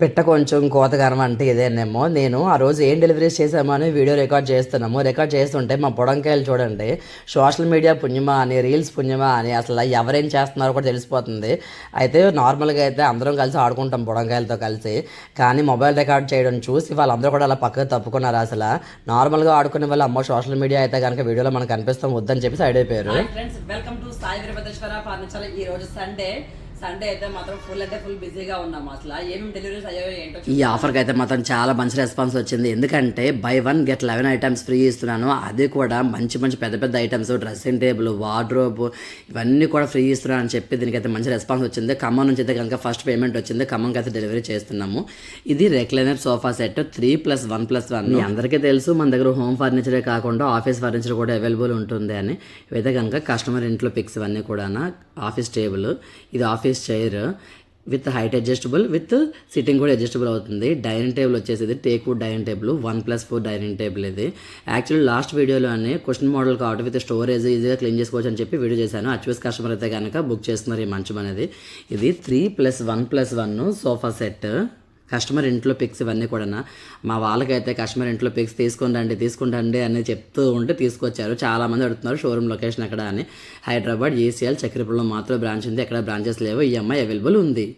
పిట్ట కొంచెం కోతకరం అంటే ఇదేనేమో. నేను ఆ రోజు ఏం డెలివరీస్ చేసామో అని వీడియో రికార్డ్ చేస్తున్నాము. రికార్డ్ చేస్తుంటే మా పొడంకాయలు చూడండి. సోషల్ మీడియా పుణ్యమా అని రీల్స్ పుణ్యమా అని అసలు ఎవరేం చేస్తున్నారో కూడా తెలిసిపోతుంది. అయితే నార్మల్గా అయితే అందరం కలిసి ఆడుకుంటాం పొడంకాయలతో కలిసి. కానీ మొబైల్ రికార్డ్ చేయడం చూసి వాళ్ళందరూ కూడా అలా పక్కకు తప్పుకున్నారు అసలు. నార్మల్గా ఆడుకునే వాళ్ళు అమ్మో సోషల్ మీడియా అయితే కనుక వీడియోలో మనకు కనిపిస్తాం వద్దని చెప్పి సైడ్ అయిపోయారు. Friends welcome to Sai Veerabhadreshwara furniture ఈ రోజు సండే సండే అయితే మాత్రం ఫుల్ అంటే ఫుల్ బిజీగా ఉన్నాం అసలు. ఏమేమి డెలివరీస్ అయ్యాయో ఏంటో ఈ ఆఫర్కి అయితే మాత్రం చాలా మంచి రెస్పాన్స్ వచ్చింది. ఎందుకంటే buy one get eleven items free ఇస్తున్నాను. అది కూడా మంచి మంచి పెద్ద పెద్ద ఐటమ్స్ డ్రెస్సింగ్ టేబుల్ వార్డ్రోబ్ ఇవన్నీ కూడా ఫ్రీ ఇస్తున్నాను అని చెప్పి దీనికైతే మంచి రెస్పాన్స్ వచ్చింది. ఖమ్మం నుంచి అయితే కనుక ఫస్ట్ పేమెంట్ వచ్చింది. ఖమ్మంకి అయితే డెలివరీ చేస్తున్నాము. ఇది recliner sofa set three plus one plus one అందరికీ తెలుసు మన దగ్గర హోమ్ ఫర్నిచరే కాకుండా ఆఫీస్ ఫర్నిచర్ కూడా అవైలబుల్ ఉంటుంది అని. ఇవైతే కనుక కస్టమర్ ఇంట్లో పిక్స్ ఇవన్నీ కూడా ఆఫీస్ టేబుల్ ఇది office chair with height adjustable with sitting కూడా అడ్జస్టబుల్ అవుతుంది. డైనింగ్ టేబుల్ వచ్చేసి ఇది teak wood dining table one plus four dining table ఇది. యాక్చువల్లీ లాస్ట్ వీడియోలోనే క్వశ్చన్ మోడల్ కాబట్టి విత్ స్టోరేజ్ ఈజీగా క్లీన్ చేసుకోవచ్చు అని చెప్పి వీడియో చేశాను. అచ్యూస్ కస్టమర్ అయితే కనుక బుక్ చేస్తున్నారు ఈ మంచం అనేది. ఇది three plus one plus one sofa set customer ఇంట్లో పిక్స్ ఇవన్నీ కూడా మా వాళ్ళకైతే కస్టమర్ ఇంట్లో పిక్స్ తీసుకుని రండి తీసుకుని రండి అని చెప్తూ ఉంటే తీసుకొచ్చారు. చాలా మంది అడుగుతున్నారు షోరూమ్ లొకేషన్ ఎక్కడ అని. హైదరాబాద్ ఈసీఎల్ చక్రపురంలో మాత్రం బ్రాంచ్ ఉంది. ఎక్కడ బ్రాంచెస్ లేవు ఈ అమ్మాయి అవైలబుల్ ఉంది.